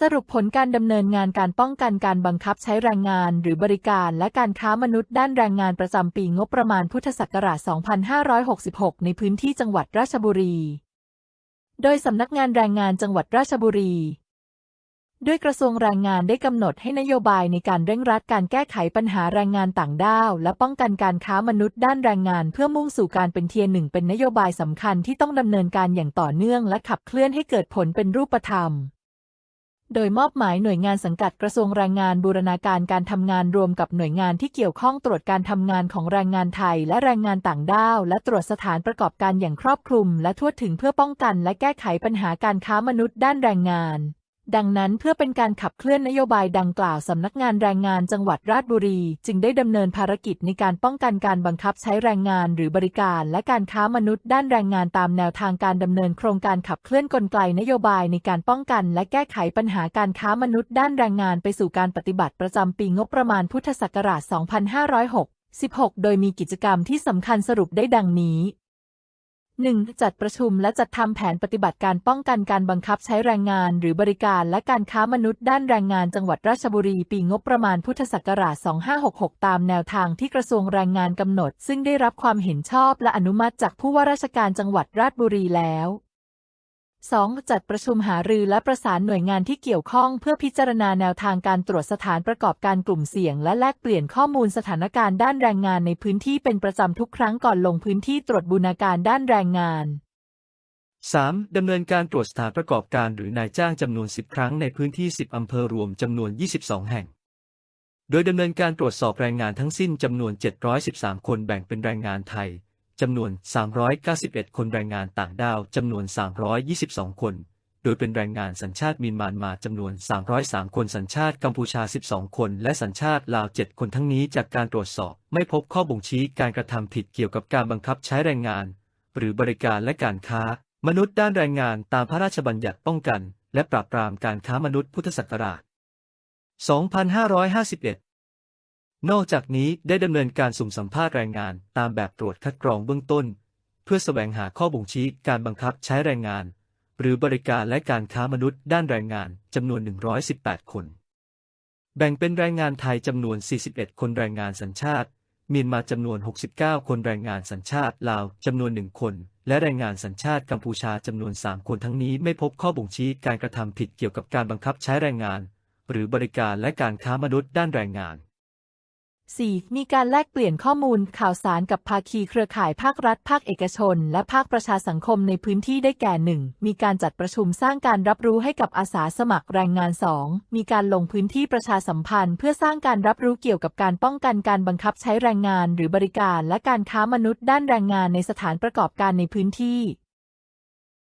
สรุปผลการดำเนินงานการป้องกันการบังคับใช้แรงงานหรือบริการและการค้ามนุษย์ด้านแรงงานประจำปีงบประมาณพุทธศักราช 2566 ในพื้นที่จังหวัดราชบุรี โดยสำนักงานแรงงานจังหวัดราชบุรี ด้วยกระทรวงแรงงานได้กำหนดให้นโยบายในการเร่งรัดการแก้ไขปัญหาแรงงานต่างด้าว และป้องกันการค้ามนุษย์ด้านแรงงานเพื่อมุ่งสู่การเป็นเทียร์หนึ่งเป็นนโยบายสำคัญที่ต้องดำเนินการอย่างต่อเนื่องและขับเคลื่อนให้เกิดผลเป็นรูปธรรม โดยมอบหมายหน่วยงานสังกัดกระทรวงแรงงานบูรณาการการทำงานรวมกับหน่วยงานที่เกี่ยวข้องตรวจการทำงานของแรงงานไทยและแรงงานต่างด้าว และตรวจสถานประกอบการอย่างครอบคลุม และทั่วถึงเพื่อป้องกันและแก้ไขปัญหาการค้ามนุษย์ด้านแรงงาน ดังนั้นเพื่อเป็นการขับเคลื่อนนโยบายดังกล่าวสำนักงานแรงงานจังหวัดราชบุรี จึงได้ดำเนินภารกิจในการป้องกันการบังคับใช้แรงงานหรือบริการ และการค้ามนุษย์ด้านแรงงานตามแนวทางการดำเนินโครงการขับเคลื่อนกลไกนโยบายในการป้องกัน และแก้ไขปัญหาการค้ามนุษย์ด้านแรงงานไปสู่การปฏิบัติประจำปีงบประมาณพุทธศักราช 2566โดยมีกิจกรรมที่สำคัญสรุปได้ดังนี้ 1. จัดประชุมและจัดทำแผนปฏิบัติการป้องกันการบังคับใช้แรงงานหรือบริการและการค้ามนุษย์ด้านแรงงานจังหวัดราชบุรีปีงบประมาณพุทธศักราช 2566 ตามแนวทางที่กระทรวงแรงงานกำหนด ซึ่งได้รับความเห็นชอบและอนุมัติจากผู้ว่าราชการจังหวัดราชบุรีแล้ว 2. จัดประชุมหารือและประสานหน่วยงานที่เกี่ยวข้องเพื่อพิจารณาแนวทางการตรวจสถานประกอบการกลุ่มเสี่ยง และแลกเปลี่ยนข้อมูลสถานการณ์ด้านแรงงานในพื้นที่เป็นประจำทุกครั้งก่อนลงพื้นที่ตรวจบูรณาการด้านแรงงาน 3. ดำเนินการตรวจสถานประกอบการหรือนายจ้างจำนวน 10 ครั้งในพื้นที่ 10 อำเภอรวมจำนวน 22 แห่ง โดยดำเนินการตรวจสอบแรงงานทั้งสิ้นจำนวน 713 คนแบ่งเป็นแรงงานไทย จำนวน 391 คนแรงงานต่างด้าวจำนวน 322 คน โดยเป็นแรงงานสัญชาติมีนมานมาจำนวน 303 คนสัญชาติกัมพูชา 12 คน และสัญชาติลาว 7 คนทั้งนี้จากการตรวจสอบ ไม่พบข้อบ่งชี้การกระทำผิดเกี่ยวกับการบังคับใช้แรงงาน หรือบริการและการค้า มนุษย์ด้านแรงงานตามพระราชบัญญัติป้องกัน และปราบปรามการค้ามนุษย์พุทธศักราช 2551 นอกจากนี้ได้ดำเนินการสุ่มสัมภาษณ์แรงงานตามแบบตรวจคัดกรองเบื้องต้น เพื่อแสวงหาข้อบ่งชี้การบังคับใช้แรงงาน หรือบริการและการค้ามนุษย์ด้านแรงงานจำนวน 118 คน แบ่งเป็นแรงงานไทยจำนวน 41 คนแรงงานสัญชาติ เมียนมาจำนวน 69 คนแรงงานสัญชาติลาวจำนวนหนึ่งคน และแรงงานสัญชาติกัมพูชาจำนวน 3 คนทั้งนี้ไม่พบข้อบ่งชี้การกระทำผิดเกี่ยวกับการบังคับใช้แรงงาน หรือบริการและการค้ามนุษย์ด้านแรงงาน 4. มีการแลกเปลี่ยนข้อมูลข่าวสารกับภาคีเครือข่ายภาครัฐ ภาคเอกชน และภาคประชาสังคมในพื้นที่ได้แก่ 1. มีการจัดประชุมสร้างการรับรู้ให้กับอาสาสมัครแรงงาน 2. มีการลงพื้นที่ประชาสัมพันธ์ เพื่อสร้างการรับรู้เกี่ยวกับการป้องกันการบังคับใช้แรงงาน หรือบริการและการค้ามนุษย์ด้านแรงงานในสถานประกอบการในพื้นที่